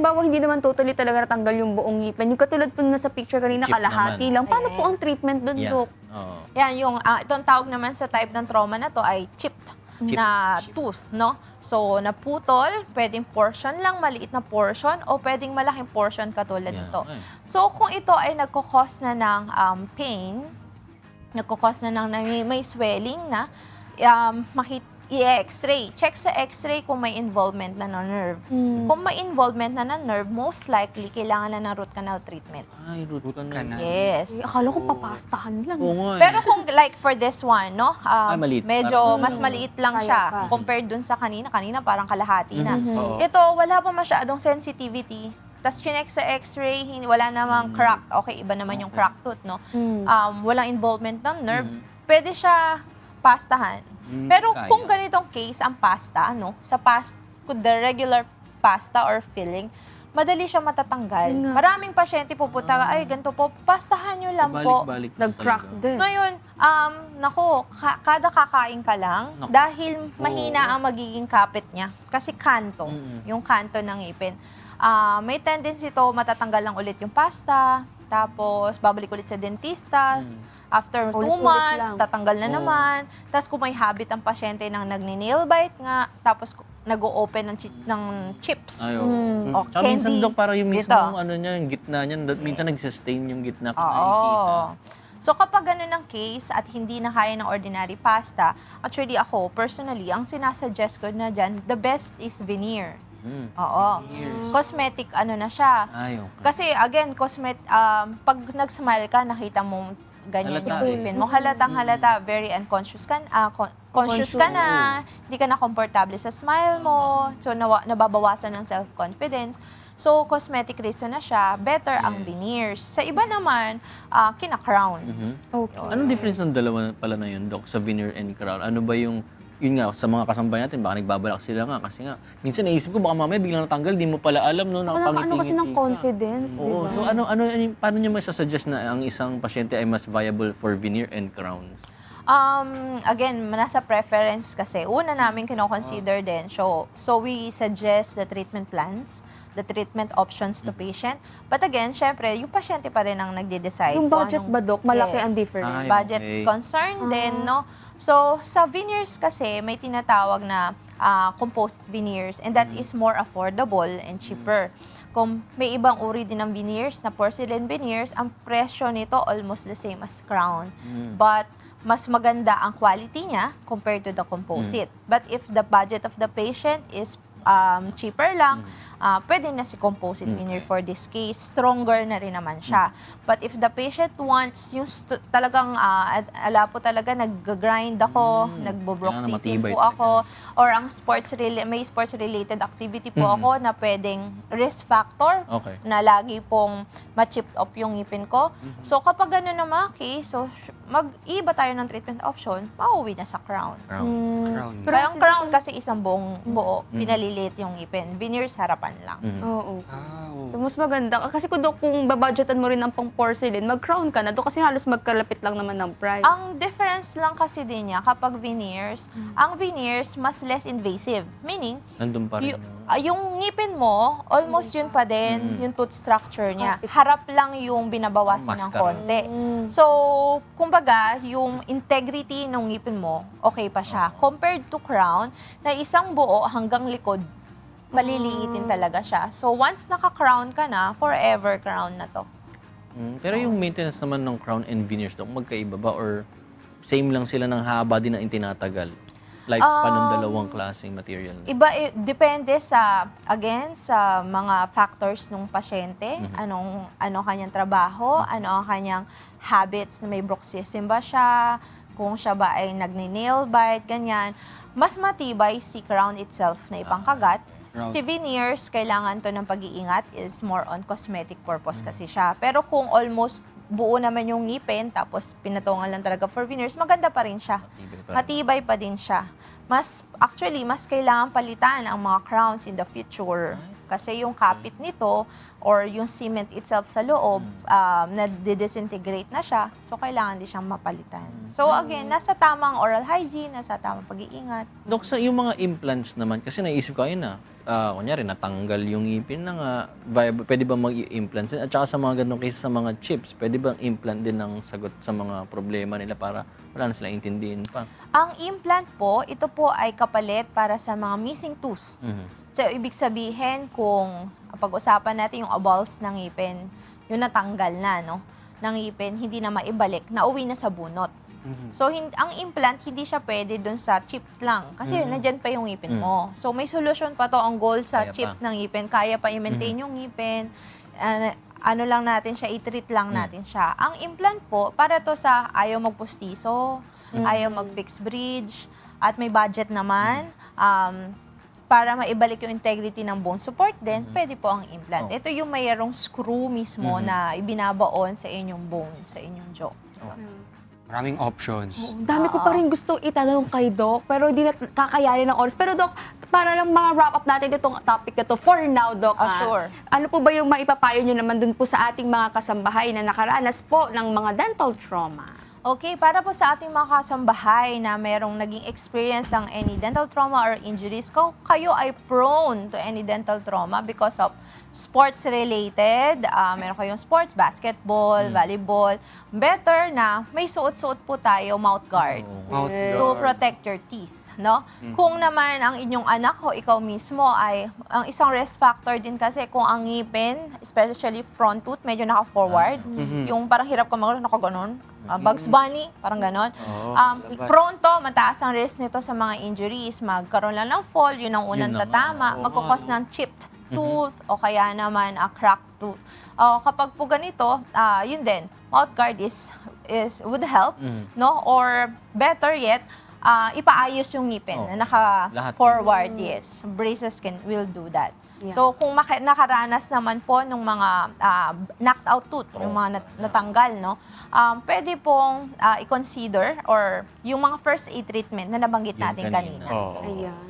halimbawa hindi naman totally talaga natanggal yung buong ngipin, yung katulad po na sa picture kanina, Chip kalahati naman. lang. Paano po Eh. ang treatment doon, Yeah. Dok? Oo. Yan, yung, ah, itong tawag naman sa type ng trauma na to ay chipped Chip. na tooth, no? So, naputol, pwedeng portion lang, maliit na portion, o pwedeng malaking portion katulad Yeah. nito. Ay. So, kung ito ay nagkukos na ng um, pain, nagkukos na ng may, may swelling na, um, makit i-x-ray. Check sa x-ray kung may involvement na ng nerve. Mm. Kung may involvement na ng nerve, most likely kailangan na ng root canal treatment. Ay, root canal. Yes. Eh, akala ko papastahan lang. Oo nga. eh. Pero kung like for this one, no? um, Ah, maliit. Medyo Parang- mas maliit lang Kaya siya pa. compared dun sa kanina. Kanina parang kalahati na. Mhm. Oo. Ito, wala pa masyadong sensitivity. Tapos chinek sa x-ray, hin- wala namang crack. Okay, iba naman yung crack tooth, no? Mm. Um, walang involvement ng nerve. Mhm. Pwede siya pastahan. Mm, Pero kaya. kung ganitong case ang pasta, ano, sa past, the regular pasta or filling, madali siya matatanggal. Nga. Maraming pasyente pupunta, ay, ganito po, pastahan nyo lang po. Balik-balik lang Nag-crack din. Ngayon, um, nako, ka- kada kakain ka lang, Nako. dahil mahina ang magiging kapit niya. Kasi kanto, Mm. yung kanto ng ngipin. Ah, may tendency to matatanggal lang ulit yung pasta, tapos babalik ulit sa dentista. Mm. After two Ulit-ulit months, lang. tatanggal na Oo. naman. Tapos kung may habit ang pasyente ng nagni-nail bite nga, tapos nag-o-open ng, chi- ng chips. Ay, oo. Mm. O minsan, candy. Dok, para yung Dito. mismo ano niya, yung gitna niya, minsan nag-sustain yung gitna kung Oo. nakikita. So kapag ganun ang case at hindi na kaya ng ordinary pasta, actually ako, personally, ang sinasuggest ko na dyan, the best is veneer. Mm. Oo. Cosmetic ano na siya. Ay, okay. Kasi again, cosmet um, pag nag-smile ka, nakita mo ganyan Halata yung eh. ngipin mo. Halatang halata, very unconscious ka, ah, con- conscious ka na, hindi ka na komportable sa smile mo, so nawa- nababawasan ng self-confidence. So, cosmetic reason na siya, better ang veneers. Sa iba naman, ah, kina-crown. Mhm. Okay. Anong difference ng dalawa pala na yun, Doc, sa veneer and crown? Ano ba yung, yun nga, sa mga kasambay natin, baka nagbabalak sila nga. Kasi nga, minsan naisip ko, baka mamaya biglang natanggal, di mo pala alam, no, ka ano kasi ng nakapangiti confidence, di Oo, ba? so ano, ano, ano- paano niyo may suggest na ang isang pasyente ay mas viable for veneer and crowns? Um, again, nasa preference kasi. Una namin kino-consider din. So, so we suggest the treatment plans, the treatment options to patient. But again, syempre, yung pasyente pa rin ang nagde-decide. Yung kung budget anong- ba, Dok? Malaki Yes. ang difference. Ay, budget okay. concern din, no? So, sa veneers kasi, may tinatawag na ah, composite veneers and that is more affordable and cheaper. Kung may ibang uri din ng veneers na porcelain veneers, ang presyo nito almost the same as crown. Mm. But mas maganda ang quality niya compared to the composite. But if the budget of the patient is um, cheaper lang, ah, pwede na si composite veneer for this case. Stronger na rin naman siya. But if the patient wants yung stu- talagang, ad- ala po talaga, nag-grind ako, Mm. nagbo-bruxism Kailangan matibay po ako, or ang sports rela- may sports related activity po ako na pwedeng risk factor Okay. na lagi pong ma-chipped off yung ngipin ko. Mm-hmm. So kapag gano'n na mga case, so sh- mag-iba tayo ng treatment option, pauwi na sa crown. Crown. Mm. Crown. Pero Pero ang crown kasi isang buong buo, Mm. Pinalilit yung ngipin. Veneers harapan lang. Mhm. Oo. Ah, oo. So, mas maganda. Kasi kung, Dok, kung babudgetan mo rin ng pang porcelain, mag-crown ka na. Dok, kasi halos magkalapit lang naman ng price. Ang difference lang kasi din niya kapag veneers, ang veneers mas less invasive. Meaning, Nandun pa rin. y- no? ah, yung ngipin mo, almost yun pa din, Mm. yung tooth structure niya. Harap lang yung binabawasan ng konti. Mm. So, kumbaga, yung integrity ng ngipin mo, okay pa siya. Compared to crown, na isang buo hanggang likod, maliliitin talaga siya. So, once naka-crown ka na, forever crown na to. Mm, Pero yung maintenance naman ng crown and veneers, Doc, magkaiba ba? Or same lang sila ng haba din na tinatagal? Lifespan ng Um, dalawang klaseng material. Iba, i- depende sa, again, sa mga factors ng pasyente, Mhm. anong, ano kanyang trabaho, ano ang kanyang habits na may bruxism ba siya, kung siya ba ay nagni-nail bite, ganyan. Mas matibay si crown itself na ipangkagat. Crown. Si veneers, kailangan to ng pag-iingat is more on cosmetic purpose kasi siya. Pero kung almost buo naman yung ngipin, tapos pinatungan lang talaga for veneers, maganda pa rin siya Matibay pa matibay pa din siya. Mas, actually, mas kailangan palitan ang mga crowns in the future. Kasi yung kapit nito or yung cement itself sa loob, um, na-disintegrate na siya. So, kailangan din siyang mapalitan. So, again, nasa tamang oral hygiene, nasa tamang pag-iingat. Dok, sa yung mga implants naman, kasi naisip ko ayun na, ah, kunyari, natanggal yung ngipin na nga, viable, pwede ba mag-implants? At saka sa mga ganong case sa mga chips, pwede bang implant din ang sagot sa mga problema nila para wala na silang intindihin pa? Ang implant po, ito po ay kapalit para sa mga missing tooth. Mhm. So, ibig sabihin kung pag-usapan natin yung aballs ng ngipin, yung natanggal na, no? ng ngipin, hindi na maibalik, nauwi na sa bunot. So, hin- ang implant, hindi siya pwede dun sa chip lang. Kasi nandyan pa yung ngipin mo. So, may solution pa to ang goal sa Kaya chip pa. ng ngipin. Kaya pa i-maintain yung ngipin. Ano- ano lang natin siya, i-treat lang natin siya. Ang implant po, para to sa ayaw magpustiso, ayaw mag-fix bridge, at may budget naman, um, para maibalik yung integrity ng bone support din, pwede po ang implant. Oh. Ito yung mayroong screw mismo na ibinabaon sa inyong bone, sa inyong jaw. Maraming options. Ang Dami ko pa rin gusto itanong kay Doc, pero hindi na kakayanin ng oras. Pero Doc, para lang mga wrap up natin itong topic na to for now, Doc. Ah, ah, sure. Ano po ba yung maipapayo nyo naman dun po sa ating mga kasambahay na nakaranas po ng mga dental trauma? Okay, para po sa ating mga kasambahay na merong naging experience ng any dental trauma or injuries, ko, kayo ay prone to any dental trauma because of sports-related, ah, meron kayong sports, basketball, volleyball, better na may suot-suot po tayo mouth guard Mouth to protect your teeth. No? Kung naman ang inyong anak o ikaw mismo ay ang isang risk factor din kasi kung ang ngipin, especially front tooth, medyo naka-forward, yung parang hirap ka mag nakaganon, uh, Bugs Bunny, parang ganon. um, prone to, mataas ang risk nito sa mga injuries. Magkaroon lang ng fall, yun ang unang Yun naman. tatama. Magkakos ng chipped tooth o kaya naman a cracked tooth. Uh, kapag po ganito, ah, yun din, mouth guard is, is would help, no? Or better yet, ah, ipaayos yung ngipin Oh. na Lahat. naka-forward, yes. Braces can will do that. Yeah. So, kung maka- nakaranas naman po ng mga ah, knocked out tooth, yung mga nat- natanggal, no, um, pwede pong ah, i-consider or yung mga first aid treatment na nabanggit Yung natin kanina. kanina. Oo. Ayan.